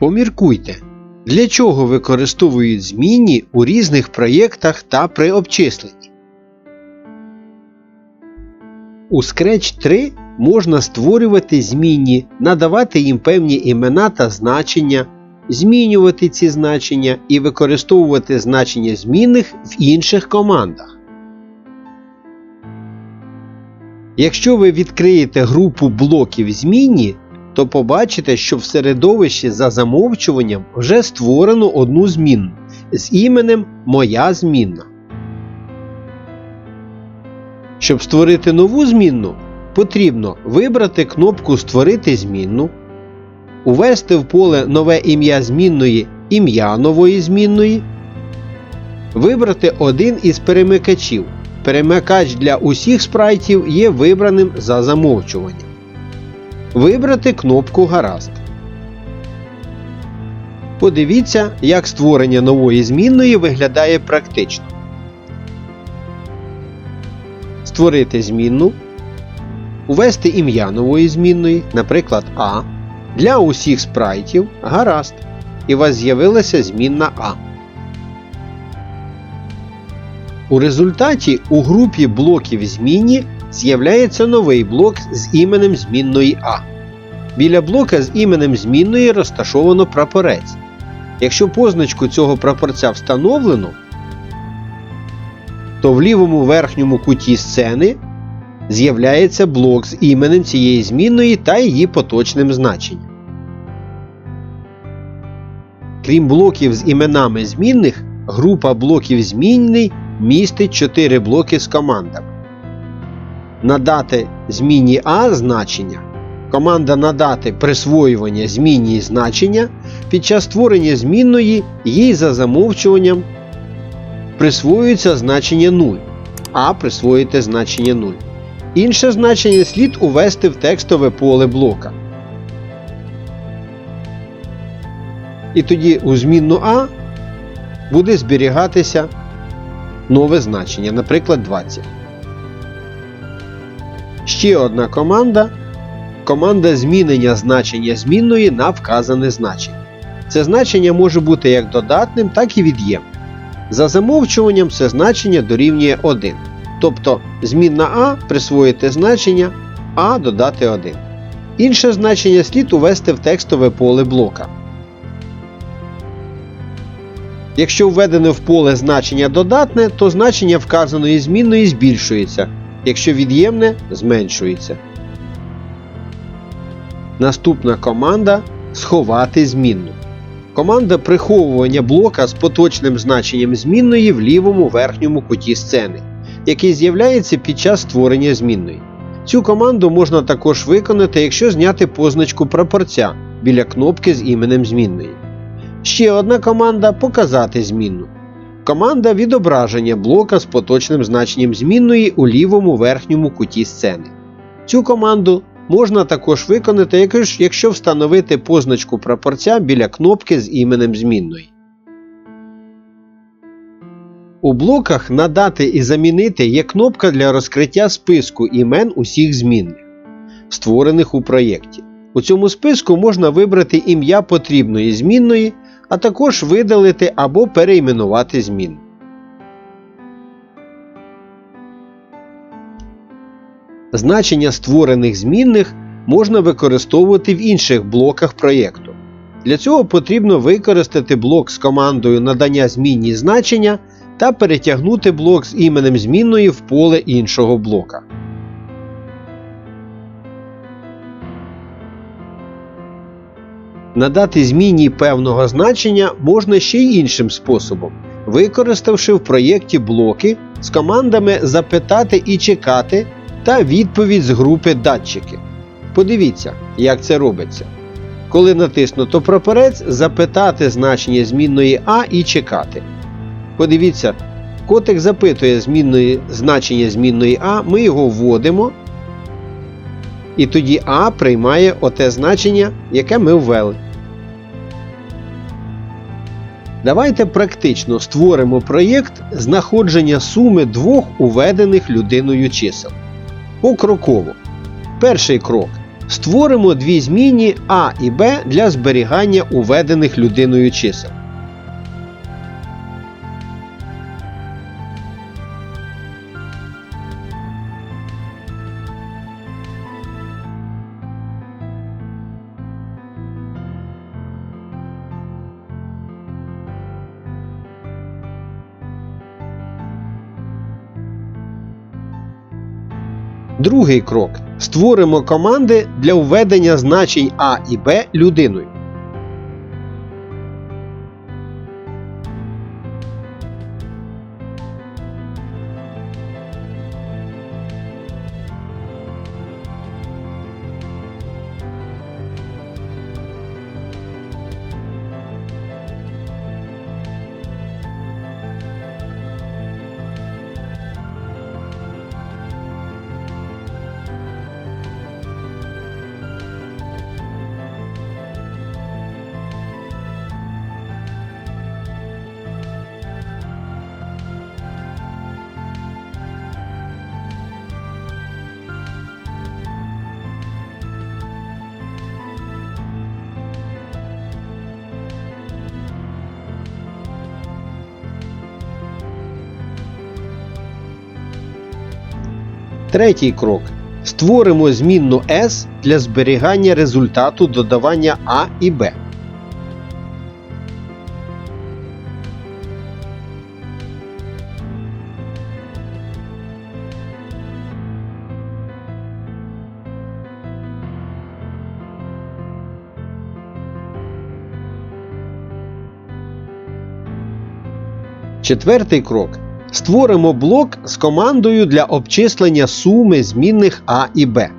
Поміркуйте, для чого використовують змінні у різних проєктах та при обчисленні. У Scratch 3 можна створювати змінні, надавати їм певні імена та значення, змінювати ці значення і використовувати значення змінних в інших командах. Якщо ви відкриєте групу блоків змінні, то побачите, що в середовищі за замовчуванням вже створено одну змінну з іменем Моя змінна. Щоб створити нову змінну, потрібно вибрати кнопку Створити змінну, увести в поле нове ім'я змінної ім'я нової змінної, вибрати один із перемикачів. Перемикач для усіх спрайтів є вибраним за замовчуванням. Вибрати кнопку Гаразд. Подивіться, як створення нової змінної виглядає практично. Створити змінну. Увести ім'я нової змінної, наприклад, А. Для усіх спрайтів гаразд. І у вас з'явилася змінна А. У результаті у групі блоків змінні з'являється новий блок з іменем змінної А. Біля блока з іменем змінної розташовано прапорець. Якщо позначку цього прапорця встановлено, то в лівому верхньому куті сцени з'являється блок з іменем цієї змінної та її поточним значенням. Крім блоків з іменами змінних, група блоків змінний містить 4 блоки з командами. Надати зміні А значення. Команда надати присвоювання змінній значення під час створення змінної їй за замовчуванням присвоюється значення 0, а присвоїте значення 0. Інше значення слід увести в текстове поле блока. І тоді у змінну А буде зберігатися нове значення, наприклад, 20. Ще одна команда команда змінення значення змінної на вказане значення. Це значення може бути як додатним, так і від'ємним. За замовчуванням це значення дорівнює 1. Тобто змінна А присвоїти значення А додати 1. Інше значення слід увести в текстове поле блока. Якщо введене в поле значення додатне, то значення вказаної змінної збільшується, якщо від'ємне зменшується. Наступна команда сховати змінну. Команда приховування блока з поточним значенням змінної в лівому верхньому куті сцени, який з'являється під час створення змінної. Цю команду можна також виконати, якщо зняти позначку прапорця біля кнопки з іменем змінної. Ще одна команда показати змінну. Команда відображення блока з поточним значенням змінної у лівому верхньому куті сцени. Цю команду можна також виконати, якщо встановити позначку прапорця біля кнопки з іменем змінної. У блоках Надати і замінити є кнопка для розкриття списку імен усіх змінних, створених у проєкті. У цьому списку можна вибрати ім'я потрібної змінної, а також видалити або перейменувати змінну. Значення створених змінних можна використовувати в інших блоках проєкту. Для цього потрібно використати блок з командою надання змінні значення та перетягнути блок з іменем змінної в поле іншого блока. Надати змінній певного значення можна ще й іншим способом, використавши в проєкті блоки з командами запитати і чекати та відповідь з групи датчики. Подивіться, як це робиться. Коли натиснуто прапорець, запитати значення змінної А і чекати. Подивіться, котик запитує змінної, значення змінної А, ми його вводимо. І тоді А приймає оте значення, яке ми ввели. Давайте практично створимо проєкт знаходження суми двох уведених людиною чисел. Покроково. Перший крок. Створимо дві зміні А і Б для зберігання уведених людиною чисел. Другий крок. Створимо команди для введення значень А і Б людиною. Третій крок. Створимо змінну S для зберігання результату додавання А і Б. Четвертий крок. Створимо блок з командою для обчислення суми змінних А і Б.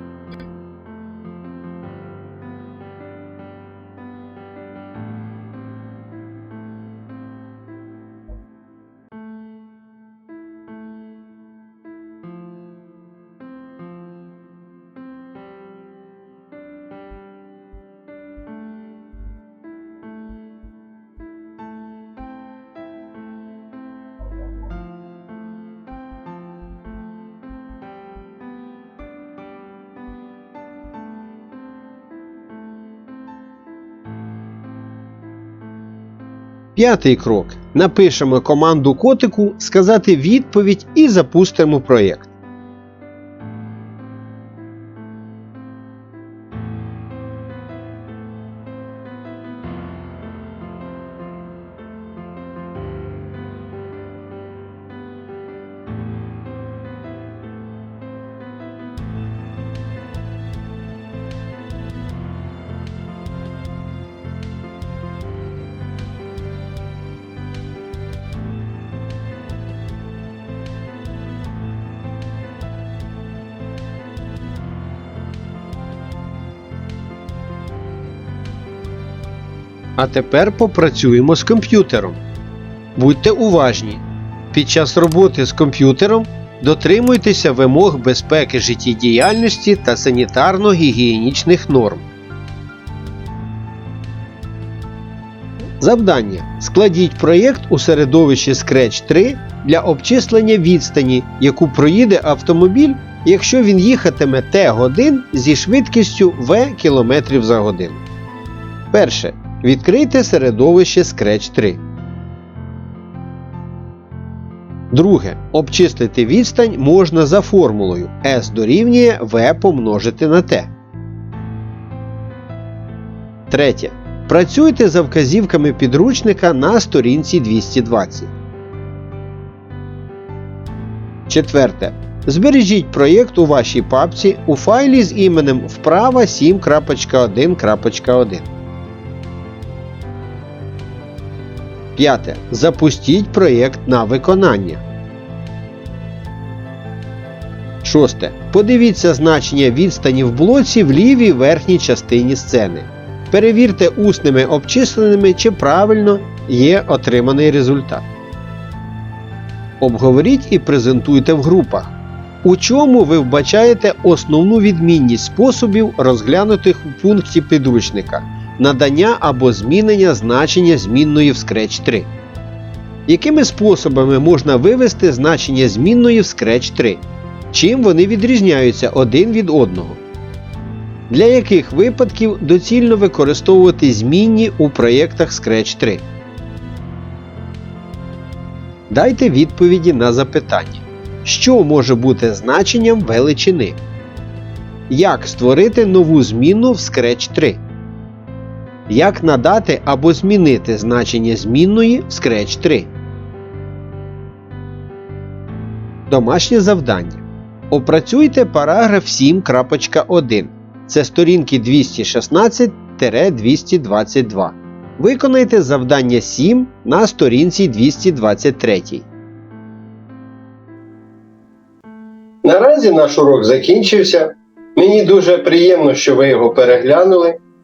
П'ятий крок. Напишемо команду котику сказати відповідь і запустимо проєкт. А тепер попрацюємо з комп'ютером. Будьте уважні. Під час роботи з комп'ютером дотримуйтеся вимог безпеки життєдіяльності та санітарно-гігієнічних норм. Завдання. Складіть проєкт у середовищі Scratch 3 для обчислення відстані, яку проїде автомобіль, якщо він їхатиме Т годин зі швидкістю В км за годину. Перше. Відкрийте середовище Scratch 3. Друге. Обчислити відстань можна за формулою S дорівнює V помножити на T. Третє. Працюйте за вказівками підручника на сторінці 220. Четверте. Збережіть проєкт у вашій папці у файлі з іменем вправа 7.1.1. П'яте. Запустіть проєкт на виконання. Шосте. Подивіться значення відстані в блоці в лівій верхній частині сцени. Перевірте усними обчисленими, чи правильно є отриманий результат. Обговоріть і презентуйте в групах. У чому ви вбачаєте основну відмінність способів, розглянутих у пункті підручника надання або змінення значення змінної в Scratch 3. Якими способами можна вивести значення змінної в Scratch 3? Чим вони відрізняються один від одного? Для яких випадків доцільно використовувати змінні у проєктах Scratch 3? Дайте відповіді на запитання. Що може бути значенням величини? Як створити нову змінну в Scratch 3? Як надати або змінити значення змінної в Scratch 3? Домашнє завдання. Опрацюйте параграф 7.1. Це сторінки 216-222. Виконайте завдання 7 на сторінці 223. Наразі наш урок закінчився. Мені дуже приємно, що ви його переглянули.